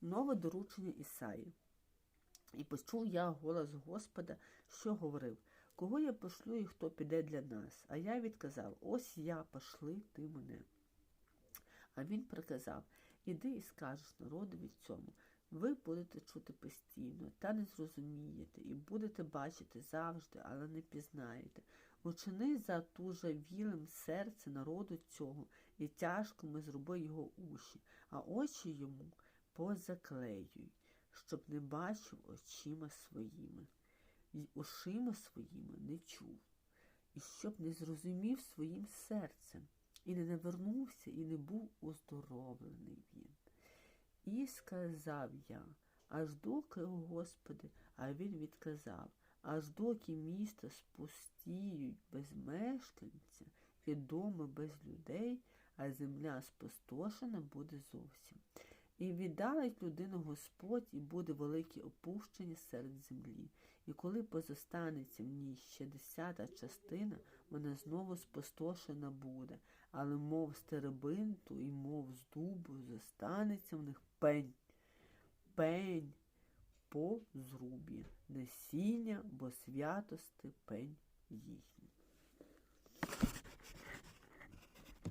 Нове доручення Ісаї. І почув я голос Господа, що говорив, кого я пошлю і хто піде для нас. А я відказав: Ось я пошли ти мене. А він приказав: Іди і скажеш народові цьому. Ви будете чути постійно, та не зрозумієте, і будете бачити завжди, але не пізнаєте. Учини затужавілим серце народу цього, і тяжко ми зроби його уші, а очі йому позаклеюй, щоб не бачив очима своїми, і ушима своїми не чув, і щоб не зрозумів своїм серцем, і не навернувся, і не був оздоровлений він. І сказав я, аж доки, о Господи, а він відказав, аж доки міста спустіють без мешканця, і доми без людей, а земля спустошена буде зовсім. І віддалить людину Господь, і буде велике опущення серед землі. І коли позостанеться в ній ще десята частина, вона знову спустошена буде, але мов з теребинту і мов з дубу зостанеться в них пень, пень по зрубі, насіння, бо святости пень їхній.